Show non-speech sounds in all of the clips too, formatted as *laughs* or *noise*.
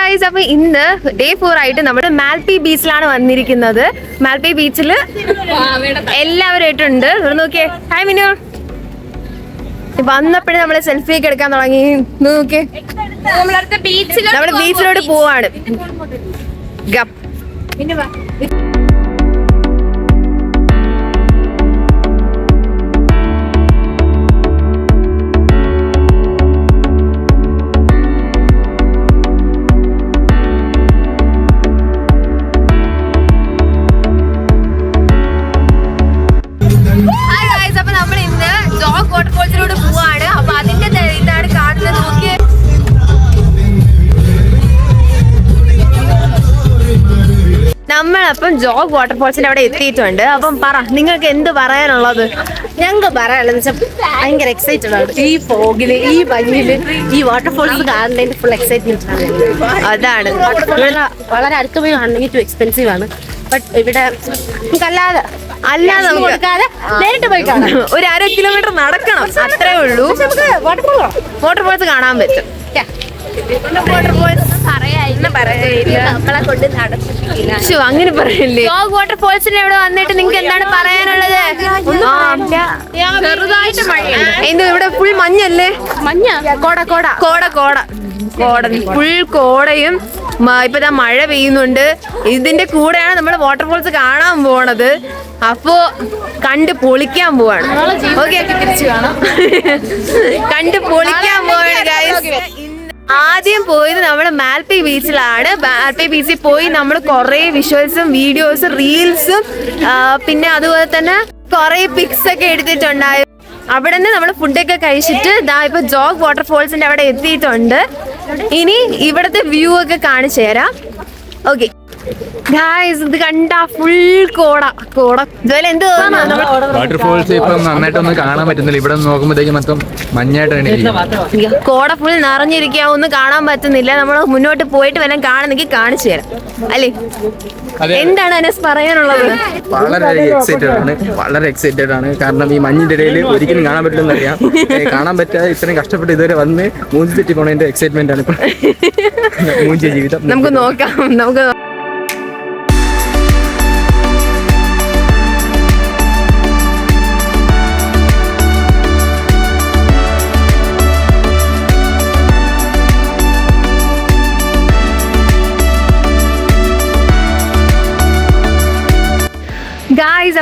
Guys അപ്പൊ ഇന്ന് day four ആയിട്ട് നമ്മൾ മാൽപി ബീച്ചിലാണ് വന്നിരിക്കുന്നത്. മാൽപി ബീച്ചിൽ എല്ലാവരായിട്ടുണ്ട് ഇവിടെ നോക്കിയേ. ഹായ് മിനു. വന്നപ്പോഴേ നമ്മൾ സെൽഫി ഒക്കെ എടുക്കാൻ തുടങ്ങി. നോക്കിയേ. നമ്മൾ ബീച്ചിലോട്ട് പോവാണ്. ഗപ്പ് നമ്മളപ്പം ജോഗ് വാട്ടർഫോൾസിന്റെ അവിടെ എത്തിയിട്ടുണ്ട്. അപ്പം പറ നിങ്ങൾക്ക് എന്ത് പറയാനുള്ളത്? ഞങ്ങൾക്ക് പറയാനുള്ളത് ഭയങ്കര എക്സൈറ്റഡ് ആണ്. ഈ ഫോഗിൽ ഈ ഭംഗിയിൽ ഈ വാട്ടർഫോൾസ് കാണുന്നതിന്റെ ഫുൾ എക്സൈറ്റ്മെന്റ് ആണ്. അതാണ്. വളരെ അടുത്ത് പോയി കാണണമെങ്കിൽ ടു എക്സ്പെൻസീവ് ആണ്. ബട്ട് ഇവിടെ നമുക്കല്ലാതെ അല്ലാതെ നമുക്ക് നേരിട്ട് പോയി കാണാം. ഒരു അര കിലോമീറ്റർ നടക്കണം. അത്രേ ഉള്ളൂ. വാട്ടർഫോൾ വാട്ടർഫോൾസ് കാണാൻ പറ്റും. ശോ, അങ്ങനെ പറയല്ലേ? വാട്ടർ ഫോൾസിന് ഇവിടെ വന്നിട്ട് നിങ്ങൾക്ക് എന്താണ് പറയാനുള്ളത്? ആ, ചെറുതായിട്ട് മഴയുണ്ട്. എന്ത് ഇവിടെ ഫുൾ മഞ്ഞല്ലേ? മഞ്ഞ? കോട കോട. കോട കോട. കോട ഫുൾ കോടയും ഇപ്പൊ ദാ മഴ പെയ്യുന്നുണ്ട്. ഇതിന്റെ കൂടെയാണ് നമ്മൾ വാട്ടർഫോൾസ് കാണാൻ പോണത്. അപ്പോ കണ്ട് പൊളിക്കാൻ പോവാണ്. ഓക്കെ *laughs* കണ്ട് പൊളിക്കാൻ പോവാണ് ഗൈസ് ആദ്യം പോയത് നമ്മൾ മാൽപി ബീച്ചിലാണ്. മാൽപി ബീച്ചിൽ പോയി നമ്മൾ കുറേ വിഷ്വൽസും വീഡിയോസും റീൽസും പിന്നെ അതുപോലെ തന്നെ കുറേ പിക്സ് ഒക്കെ എടുത്തിട്ടുണ്ടായിരുന്നു അവിടെ നിന്ന് നമ്മൾ ഫുഡൊക്കെ കഴിച്ചിട്ട് ദാ ഇപ്പൊ ജോഗ് വാട്ടർഫോൾസിന്റെ അവിടെ എത്തിയിട്ടുണ്ട്. ഇനി ഇവിടുത്തെ വ്യൂ ഒക്കെ കാണിച്ചു തരാം. ഓക്കെ ഗായ്സ് ഇത് കണ്ട ഫുൾ കോട. കോട. ഇതുപോലെ എന്ത് തോന്നുന്നു? വാട്ടർഫോൾസ് ഇപ്പം നന്നായിട്ടൊന്നും കാണാൻ പറ്റുന്നില്ല. ഇവിടെ നിന്ന് നോക്കുമ്പോഴത്തേക്ക് മൊത്തം മഞ്ഞായിട്ടാണ് ഇരിക്കുന്നത് അയ്യോ, കോട ഫുൾ നിറഞ്ഞിരിക്കുക ഒന്നും കാണാൻ പറ്റുന്നില്ല. നമ്മൾ മുന്നോട്ട് പോയിട്ട് വല്ലതും കാണുന്നെങ്കിൽ കാണിച്ചു തരാം. അല്ലേ. എന്താണ് അനസ് പറയാനുള്ളത്? വളരെ എക്സൈറ്റഡ് ആണ്. വളരെ എക്സൈറ്റഡ് ആണ്. കാരണം ഈ മഞ്ഞിന്റെ ഇടയിൽ ഒരിക്കലും കാണാൻ പറ്റില്ലെന്ന് അറിയാം. കാണാൻ പറ്റാതെ ഇത്രയും കഷ്ടപ്പെട്ട് ഇതുവരെ വന്ന് മൂഞ്ചി തെറ്റി പോണതിന്റെ എക്സൈറ്റ്മെന്റ് ആണ് ഇപ്പൊ. *laughs* മൂഞ്ചിയ ജീവിതം. നമുക്ക് നോക്കാം. നമുക്ക്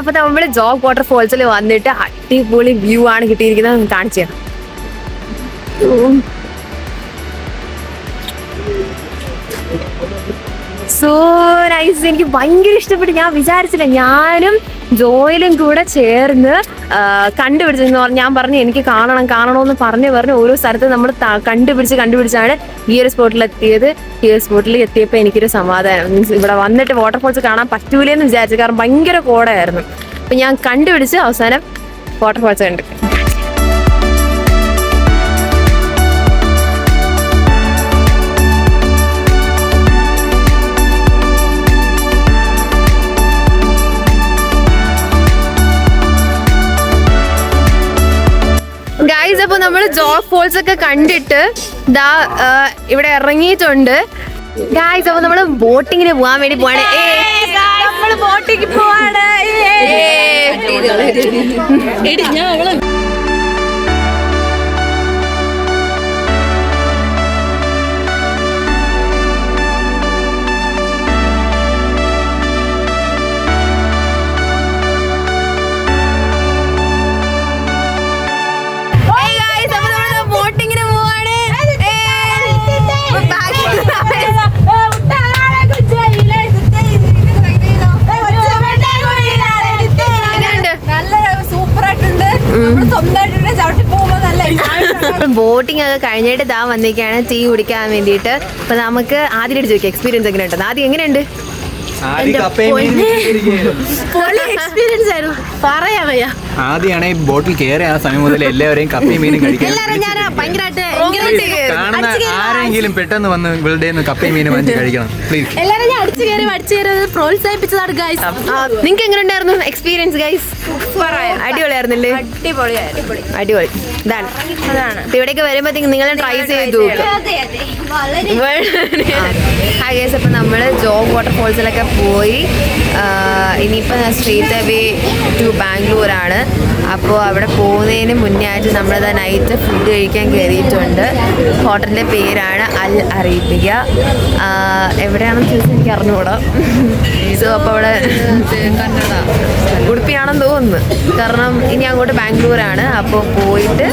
അപ്പൊ നമ്മൾ ജോഗ് വാട്ടർഫോൾസിൽ വന്നിട്ട് അടിപൊളി വ്യൂ ആണ് കിട്ടിയിരിക്കുന്നത്. കാണിച്ചു തരാം. സോ നൈസ് എനിക്ക് ഭയങ്കര ഇഷ്ടപ്പെട്ടു. ഞാൻ വിചാരിച്ചില്ല ഞാനും ജോയിലും കൂടെ ചേർന്ന് കണ്ടുപിടിച്ചെന്ന് പറഞ്ഞ് ഞാൻ പറഞ്ഞു എനിക്ക് കാണണം കാണണമെന്ന് പറഞ്ഞു പറഞ്ഞ് ഓരോ സ്ഥലത്ത് നമ്മൾ കണ്ടുപിടിച്ച് കണ്ടുപിടിച്ചാണ് ഈ ഒരു സ്പോട്ടിൽ എത്തിയത്. ഈ ഒരു സ്പോട്ടിൽ എത്തിയപ്പോൾ എനിക്കൊരു സമാധാനം. മീൻസ് ഇവിടെ വന്നിട്ട് വാട്ടർഫോൾസ് കാണാൻ പറ്റൂലെന്ന് വിചാരിച്ചു കാരണം ഭയങ്കര കോടയായിരുന്നു. അപ്പം ഞാൻ കണ്ടുപിടിച്ച് അവസാനം വാട്ടർഫോൾസ് കണ്ടു. ഗൈസ് അപ്പൊ നമ്മൾ ജോഗ് ഫോൾസ് ഒക്കെ കണ്ടിട്ട് ദാ ഇവിടെ ഇറങ്ങിയിട്ടുണ്ട്. ഗൈസ് അപ്പൊ നമ്മൾ ബോട്ടിങ്ങിന് പോവാൻ വേണ്ടി പോവാണ്. നമ്മൾ ബോട്ടിങ് പോവാണ്. ബോട്ടിംഗ് ഒക്കെ കഴിഞ്ഞിട്ട് ദാ വന്നിരിക്കുകയാണ്. ടീ കുടിക്കാൻ വേണ്ടിയിട്ട്. അപ്പൊ നമുക്ക് ആദ്യം ചോദിക്കാം. എക്സ്പീരിയൻസ് എങ്ങനെ ഉണ്ട് ആദ്യം എങ്ങനെയുണ്ട് എക്സ്പീരിയൻസ് ആയിരുന്നു. പറയാ വയ്യ ആദ്യമാണ് ഈ ബോട്ടിൽ കയറി ആ സമയം മുതൽ എല്ലാവരെയും കപ്പയും മീനും കഴിക്കാൻ കാണുന്ന ആരെങ്കിലും പെട്ടെന്ന് വന്ന് ഇവളുടെ കപ്പയും മീനും വാങ്ങി കഴിക്കണം. പ്ലീസ് എല്ലാരും ഞാൻ അടിച്ചു കയറി അടിച്ചു കയറി പ്രോത്സാഹിപ്പിച്ചതാണ് ഗൈസ് നിങ്ങൾക്ക് എങ്ങനെ ഉണ്ടായിരുന്നു എക്സ്പീരിയൻസ് ഗൈസ് അടിപൊളിയായിരുന്നില്ലേ? അടിപൊളിയായിരുന്നു. അടിപൊളി. ഇതാണ്. അതാണ്. ഇവിടേക്ക് വരുമ്പോഴത്തേക്ക് നിങ്ങൾ ട്രൈ ചെയ്തു. ഹായ് ഗൈസ് അപ്പം നമ്മൾ ജോബ് വാട്ടർഫോൾസിലൊക്കെ പോയി. ഇനിയിപ്പോൾ സ്ട്രീറ്റ് അവേ ടു ബാംഗ്ലൂരാണ്. അപ്പോൾ അവിടെ പോകുന്നതിന് മുന്നേ ആയിട്ട് നമ്മളത് നൈറ്റ് ഫുഡ് കഴിക്കാൻ കയറിയിട്ടുണ്ട്. ഹോട്ടലിന്റെ പേരാണ് അൽ അറേബ്യ. എവിടെയാണെന്ന് ചോദിച്ചാൽ എനിക്ക് അറിഞ്ഞുകൂടാ സോ അപ്പോൾ അവിടെ കന്നഡ ഉടുപ്പിയാണെന്ന് തോന്നുന്നു. കാരണം ഇനി അങ്ങോട്ട് ബാംഗ്ലൂരാണ്. അപ്പോൾ പോയിട്ട്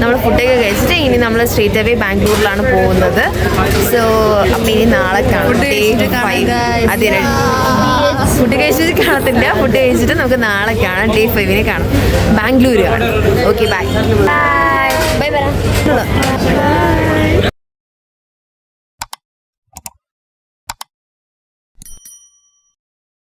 നമ്മൾ ഫുഡൊക്കെ കഴിച്ചിട്ട് ഇനി നമ്മൾ സ്ട്രീറ്റ് അവേ ബാംഗ്ലൂരിലാണ് പോകുന്നത്. സോ അപ്പം ഇനി നാളെ കാണാം. അതെ ഫുഡ് കഴിച്ചിട്ട് കാണത്തില്ല. ഫുഡ് കഴിച്ചിട്ട് നമുക്ക് നാളെ കാണാം. ഡേ ഫൈവിന് കാണാം. ബാംഗ്ലൂർ കാണാം ഓക്കെ ബൈ ബൈ ബൈ